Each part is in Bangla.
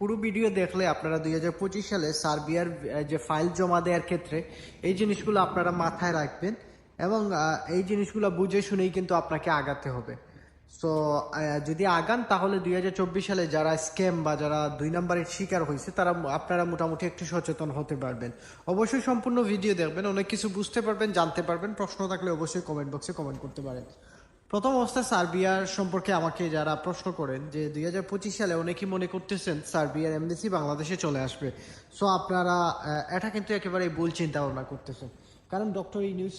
পুরো ভিডিও দেখলে আপনারা দুই হাজার পঁচিশ সালে সার্বিয়ার যে ফাইল জমা দেওয়ার ক্ষেত্রে এই জিনিসগুলো আপনারা মাথায় রাখবেন এবং এই জিনিসগুলো বুঝে শুনেই কিন্তু আপনাকে আগাতে হবে। সো যদি আগান তাহলে দুই হাজার চব্বিশ সালে যারা স্ক্যাম বা যারা দুই নম্বরের শিকার হয়েছে, তারা আপনারা মোটামুটি একটু সচেতন হতে পারবেন। অবশ্যই সম্পূর্ণ ভিডিও দেখবেন, অনেক কিছু বুঝতে পারবেন, জানতে পারবেন, প্রশ্ন থাকলে অবশ্যই কমেন্ট বক্সে কমেন্ট করতে পারেন। প্রথম অবস্থায় সার্বিয়ার সম্পর্কে আমাকে যারা প্রশ্ন করেন যে দুই হাজার পঁচিশ সালে অনেকেই মনে করতেছেন সার্বিয়ার এমবেসি বাংলাদেশে চলে আসবে? সো আপনারা এটা কিন্তু একেবারে ভুল চিন্তা ভাবনা করতেছেন। কারণ ডক্টর ইউনুস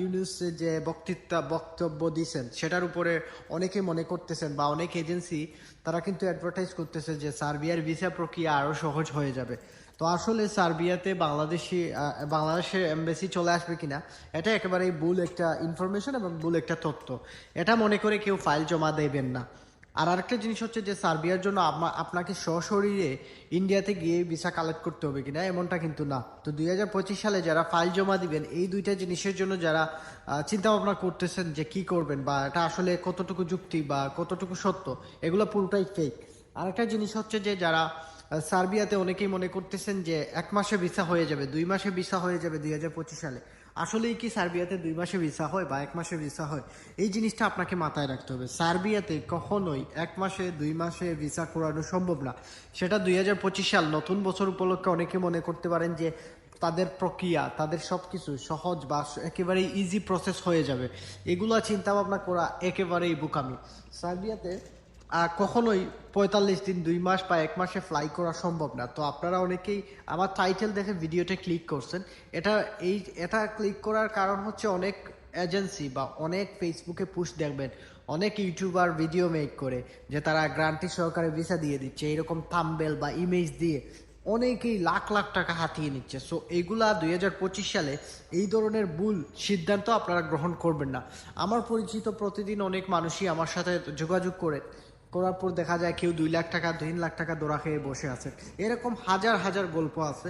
ইউনুস যে বক্তৃত্ব বক্তব্য দিয়েছেন সেটার উপরে অনেকে মনে করতেছেন বা অনেক এজেন্সি তারা কিন্তু অ্যাডভার্টাইজ করতেছে যে সার্বিয়ার ভিসা প্রক্রিয়া আরও সহজ হয়ে যাবে। তো আসলে সার্বিয়াতে বাংলাদেশি বাংলাদেশের এমবেসি চলে আসবে কিনা, এটা একেবারেই ভুল একটা ইনফরমেশন এবং ভুল একটা তথ্য। এটা মনে করে কেউ ফাইল জমা দেবেন না। আর আরেকটা জিনিস হচ্ছে যে সার্বিয়ার জন্য আপনা- আপনাকে সশরীরে ইন্ডিয়াতে গিয়ে ভিসা কালেক্ট করতে হবে কিনা, এমনটা কিন্তু না। তো দুই হাজার পঁচিশ সালে যারা ফাইল জমা দিবেন, এই দুইটা জিনিসের জন্য যারা চিন্তা ভাবনা করতেছেন যে কি করবেন বা এটা আসলে কতটুকু যুক্তি বা কতটুকু সত্য, এগুলো পুরোটাই ফেক আরেকটা জিনিস হচ্ছে যে যারা সার্বিয়াতে অনেকেই মনে করতেছেন যে এক মাসে ভিসা হয়ে যাবে, দুই মাসে ভিসা হয়ে যাবে দুই হাজার পঁচিশ সালে। আসলেই কি সার্বিয়াতে দুই মাসে ভিসা হয় বা এক মাসে ভিসা হয়? এই জিনিসটা আপনাকে মাথায় রাখতে হবে। সার্বিয়াতে কখনোই এক মাসে, দুই মাসে ভিসা করানো সম্ভব না। সেটা দুই হাজার পঁচিশ সাল নতুন বছর উপলক্ষে অনেকে মনে করতে পারেন যে তাদের প্রক্রিয়া, তাদের সব কিছু সহজ বা একেবারেই ইজি প্রসেস হয়ে যাবে। এগুলো চিন্তা ভাবনা করা একেবারেই বোকামি। সার্বিয়াতে কখনোই পঁয়তাল্লিশ দিন, দুই মাস বা এক মাসে ফ্লাই করা সম্ভব না। তো আপনারা অনেকেই আমার টাইটেল দেখে ভিডিওটা ক্লিক করছেন। এটা এই, এটা ক্লিক করার কারণ হচ্ছে অনেক এজেন্সি বা অনেক ফেসবুকে পুশ দেখবেন। অনেক ইউটিউবার ভিডিও মেক করে যে তারা গ্রান্টি সহকারে ভিসা দিয়ে দিচ্ছে, এরকম থাম্বেল বা ইমেজ দিয়ে অনেকেই লাখ লাখ টাকা হাতিয়ে নিচ্ছে। সো এইগুলা দুই হাজার পঁচিশ সালে এই ধরনের ভুল সিদ্ধান্ত আপনারা গ্রহণ করবেন না। আমার পরিচিত প্রতিদিন অনেক মানুষই আমার সাথে যোগাযোগ করে করার পর দেখা যায় কেউ দুই লাখ টাকা, তিন লাখ টাকা দোড়া খেয়ে বসে আছে। এরকম হাজার হাজার গল্প আছে।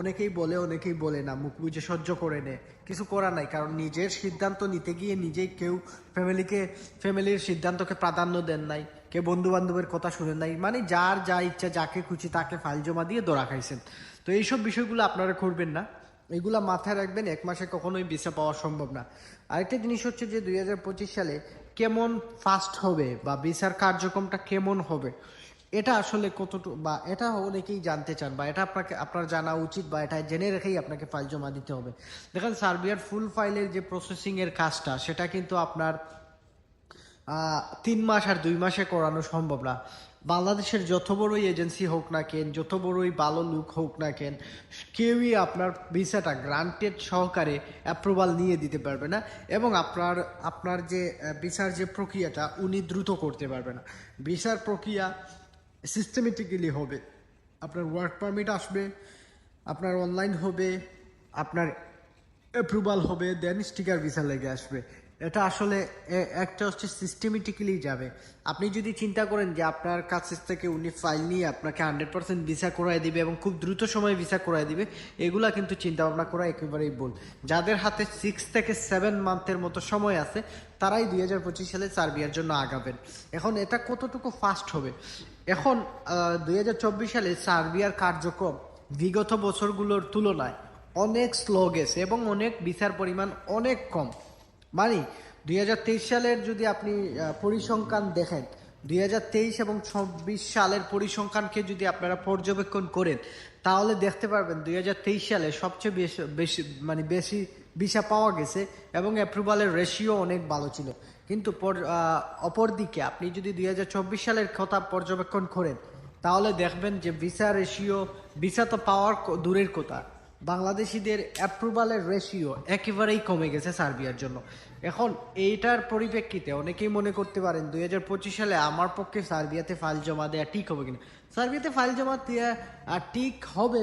অনেকেই বলে অনেকেই বলে না, মুখ বুঝে সহ্য করে নেয় কিছু করার নাই, কারণ নিজের সিদ্ধান্ত নিতে গিয়ে নিজেই কেউ ফ্যামিলিকে ফ্যামিলির সিদ্ধান্তকে প্রাধান্য দেন নাই, কেউ বন্ধু বান্ধবের কথা শুনেন নাই। মানে যার যা ইচ্ছা, যাকে খুশি, তাকে ফাইল জমা দিয়ে দোড়া খাইছেন। তো এইসব বিষয়গুলো আপনারা করবেন না। এগুলা মাথায় রাখবেন, এক মাসে কখনোই ভিসা পাওয়া সম্ভব না। আরেকটা জিনিস হচ্ছে যে দুই হাজার পঁচিশ সালে কেমন ফাস্ট হবে বা বিচার কার্যক্রমটা কেমন হবে, এটা আসলে কতটুকু, বা এটা অনেকেই জানতে চান বা এটা আপনাকে, আপনার জানা উচিত বা এটা জেনে রেখেই আপনাকে ফাইল জমা দিতে হবে। দেখেন সার্বিয়ার ফুল ফাইলের যে প্রসেসিংয়ের কাজটা, সেটা কিন্তু আপনার তিন মাস আর দুই মাসে করানো সম্ভব না। বাংলাদেশের যত বড়ই এজেন্সি হোক না কেন, যত বড়ই ভালো লুক হোক না কেন, কেউই আপনার ভিসাটা গ্রান্টেড সহকারে অ্যাপ্রুভাল নিয়ে দিতে পারবে না এবং আপনার আপনার যে ভিসার যে প্রক্রিয়াটা উনি দ্রুত করতে পারবে না। ভিসার প্রক্রিয়া সিস্টেমেটিক্যালি হবে। আপনার ওয়ার্ক পারমিট আসবে, আপনার অনলাইন হবে, আপনার অ্যাপ্রুভাল হবে দেন স্টিকার ভিসা লেগে আসবে। এটা আসলে একটা হচ্ছে সিস্টেমেটিক্যালি যাবে। আপনি যদি চিন্তা করেন যে আপনার কাছ থেকে উনি ফাইল নিয়ে আপনাকে হান্ড্রেড পার্সেন্ট ভিসা করাই দিবে এবং খুব দ্রুত সময়ে ভিসা করাই দিবে, এগুলা কিন্তু চিন্তা ভাবনা করা একেবারেই ভুল। যাদের হাতে সিক্স থেকে সেভেন মান্থের মতো সময় আছে, তারাই দুই হাজার পঁচিশ সালে সার্বিয়ার জন্য আগাবেন। এখন এটা কতটুকু ফাস্ট হবে? এখন দুই হাজার চব্বিশ সালে সার্বিয়ার কার্যক্রম বিগত বছরগুলোর তুলনায় অনেক স্লো গেছে এবং অনেক ভিসার পরিমাণ অনেক কম। মানে দুই হাজার তেইশ সালের যদি আপনি পরিসংখ্যান দেখেন, দুই হাজার তেইশ এবং চব্বিশ সালের পরিসংখ্যানকে যদি আপনারা পর্যবেক্ষণ করেন, তাহলে দেখতে পারবেন দুই হাজার তেইশ সালে সবচেয়ে বেশি বেশি মানে বেশি ভিসা পাওয়া গেছে এবং অ্যাপ্রুভালের রেশিও অনেক ভালো ছিল। কিন্তু পর- অপরদিকে আপনি যদি দুই হাজার চব্বিশ সালের কথা পর্যবেক্ষণ করেন, তাহলে দেখবেন যে ভিসা রেশিও ভিসা তো পাওয়ার দূরের কথা। বাংলাদেশিদের অ্যাপ্রুভালের রেশিও একেবারেই কমে গেছে সার্বিয়ার জন্য। এখন এইটার পরিপ্রেক্ষিতে অনেকেই মনে করতে পারেন দুই হাজার পঁচিশ সালে আমার পক্ষে সার্বিয়াতে ফাইল জমা দেওয়া ঠিক হবে কিনা। সার্বিয়াতে ফাইল জমা দেওয়া ঠিক হবে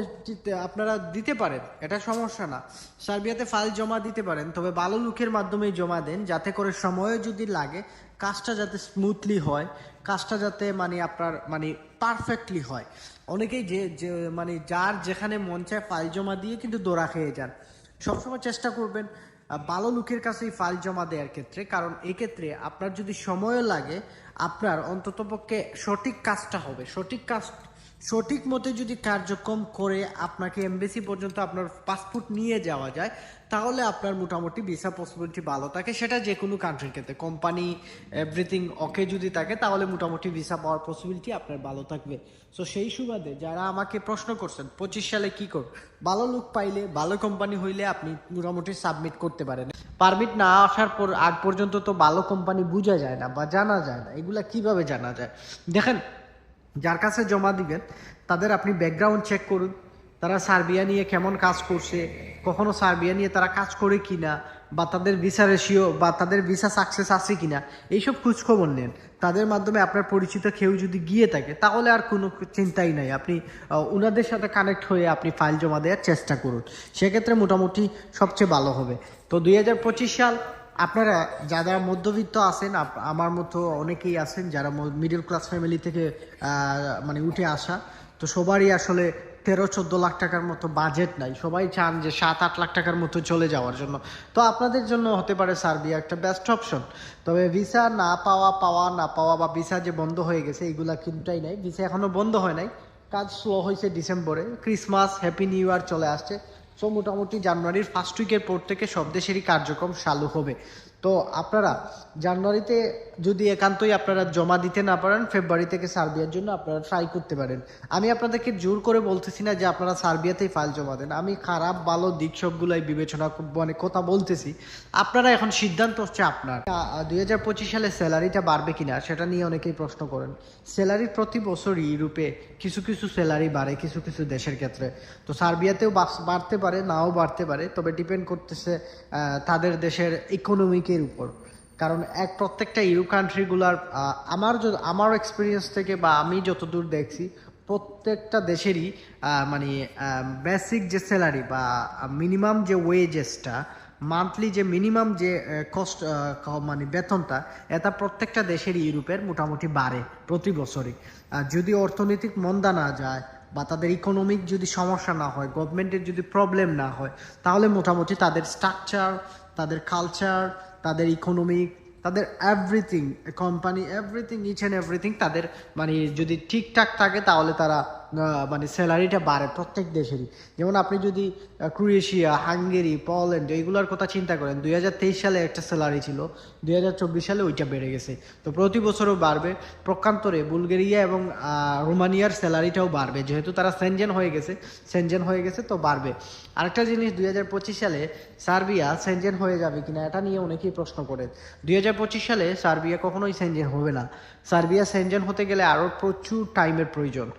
আপনারা দিতে পারেন, এটা সমস্যা না। সার্বিয়াতে ফাইল জমা দিতে পারেন, তবে ভালো লুকের মাধ্যমেই জমা দেন, যাতে করে সময়ও যদি লাগে কাজটা যাতে স্মুথলি হয়, কাজটা যাতে মানে আপনার মানে পারফেক্টলি হয়। অনেকেই যে যে মানে যার যেখানে মন চায় ফাইল জমা দিয়ে কিন্তু দোড়া খেয়ে যান। সবসময় চেষ্টা করবেন ভালো লোকের কাছেই ফাইল জমা দেওয়ার ক্ষেত্রে, কারণ এক্ষেত্রে আপনার যদি সময়ও লাগে, আপনার অন্ততপক্ষে সঠিক কাজটা হবে। সঠিক কাজ সঠিক মতে যদি কার্যক্রম করে আপনাকে এমবেসি পর্যন্ত আপনার পাসপোর্ট নিয়ে যাওয়া যায়, তাহলে আপনার মোটামুটি ভিসা পসিবিলিটি ভালো থাকে। সেটা যে কোনো কান্ট্রির ক্ষেত্রে। কোম্পানি এভরিথিং ওকে যদি থাকে, তাহলে মোটামুটি ভিসা পাওয়ার পসিবিলিটি আপনার ভালো থাকবে। সো সেই সুবাদে যারা আমাকে প্রশ্ন করছেন, পঁচিশ সালে কি করব ভালো লোক পাইলে, ভালো কোম্পানি হইলে আপনি মোটামুটি সাবমিট করতে পারেন। পারমিট না আসার পর, আগ পর্যন্ত তো ভালো কোম্পানি বোঝা যায় না বা জানা যায় না। এগুলা কীভাবে জানা যায়? দেখেন যার কাছে জমা দিবেন, তাদের আপনি ব্যাকগ্রাউন্ড চেক করুন, তারা সার্বিয়া নিয়ে কেমন কাজ করছে, কখনো সার্বিয়া নিয়ে তারা কাজ করে কি না বা তাদের ভিসা রেশিও বা তাদের ভিসা সাকসেস আছে কিনা, এইসব খোঁজখবর নেন। তাদের মাধ্যমে আপনার পরিচিত কেউ যদি গিয়ে থাকে, তাহলে আর কোনো চিন্তাই নাই। আপনি ওনাদের সাথে কানেক্ট হয়ে আপনি ফাইল জমা দেওয়ার চেষ্টা করুন। সেক্ষেত্রে মোটামুটি সবচেয়ে ভালো হবে। তো দুই হাজার পঁচিশ সাল আপনারা যারা মধ্যবিত্ত আছেন আমার মতো অনেকেই আছেন যারা মিডল ক্লাস ফ্যামিলি থেকে মানে উঠে আসা। তো সবারই আসলে তেরো, চোদ্দ লাখ টাকার মতো বাজেট নাই। সবাই চান যে সাত, আট লাখ টাকার মতো চলে যাওয়ার জন্য। তো আপনাদের জন্য হতে পারে সার্বিয়া একটা বেস্ট অপশন তবে ভিসা না পাওয়া পাওয়া, না পাওয়া বা ভিসা যে বন্ধ হয়ে গেছে এগুলা কিনটাই নাই। ভিসা এখনও বন্ধ হয় নাই। কাজ স্লো হয়েছে ডিসেম্বরে ক্রিসমাস হ্যাপি নিউ ইয়ার চলে আসছে। সো মোটামুটি জানুয়ারির ফার্স্ট উইকের পর থেকে সব দেশেরই কার্যক্রম চালু হবে। তো, আপনারা জানুয়ারিতে যদি একান্তই আপনারা জমা দিতে না পারেন ফেব্রুয়ারি থেকে সার্বিয়ার জন্য আপনারা ট্রাই করতে পারেন। আমি আপনাদেরকে জোর করে বলতেছি না যে আপনারা সার্বিয়াতেই ফাইল জমা দেন। আমি খারাপ, ভালো দিক সবগুলাই বিবেচনা মানে কথা বলতেছি। আপনারা এখন সিদ্ধান্ত হচ্ছে আপনার। দুই হাজার পঁচিশ সালে স্যালারিটা বাড়বে কিনা, সেটা নিয়ে অনেকেই প্রশ্ন করেন। স্যালারি প্রতি বছরই ইউরোপে কিছু কিছু স্যালারি বাড়ে কিছু কিছু দেশের ক্ষেত্রে। তো সার্বিয়াতেও বাড়তে পারে, নাও বাড়তে পারে, তবে ডিপেন্ড করতেছে তাদের দেশের ইকোনমিকের উপর। কারণ এক প্রত্যেকটা ইউরো কান্ট্রিগুলার আমার আমার এক্সপিরিয়েন্স থেকে বা আমি যতদূর দেখছি, প্রত্যেকটা দেশেরই মানে বেসিক যে স্যালারি বা মিনিমাম যে ওয়েজেসটা মান্থলি যে মিনিমাম যে কস্ট মানে বেতনটা, এটা প্রত্যেকটা দেশের ইউরোপের মোটামুটি বাড়ে প্রতি বছরই। যদি অর্থনৈতিক মন্দা না যায় বা তাদের ইকোনমিক যদি সমস্যা না হয় গভর্নমেন্টের যদি প্রবলেম না হয়, তাহলে মোটামুটি তাদের স্ট্রাকচার তাদের কালচার তাদের ইকোনমিক তাদের everything company everything each and everything তাদের মানে যদি ঠিকঠাক থাকে তাহলে তারা মানে স্যালারিটা বাড়ে প্রত্যেক দেশেরই। যেমন আপনি যদি ক্রোয়েশিয়া, হাঙ্গেরি, পোল্যান্ড, এইগুলোর কথা চিন্তা করেন, দুই হাজার তেইশ সালে একটা স্যালারি ছিল, দুই হাজার চব্বিশ সালে ওইটা বেড়ে গেছে। তো প্রতি বছরও বাড়বে। প্রকান্তরে বুলগেরিয়া এবং রোমানিয়ার স্যালারিটাও বাড়বে। যেহেতু তারা সেনজেন হয়ে গেছে, সেনজেন হয়ে গেছে তো বাড়বে। আরেকটা জিনিস, দুই হাজার পঁচিশ সালে সার্বিয়া সেনজেন হয়ে যাবে কিনা এটা নিয়ে অনেকেই প্রশ্ন করেন। দুই হাজার পঁচিশ সালে সার্বিয়া কখনোই সেনজেন হবে না। সার্বিয়া সেনজেন হতে গেলে আরও প্রচুর টাইমের প্রয়োজন।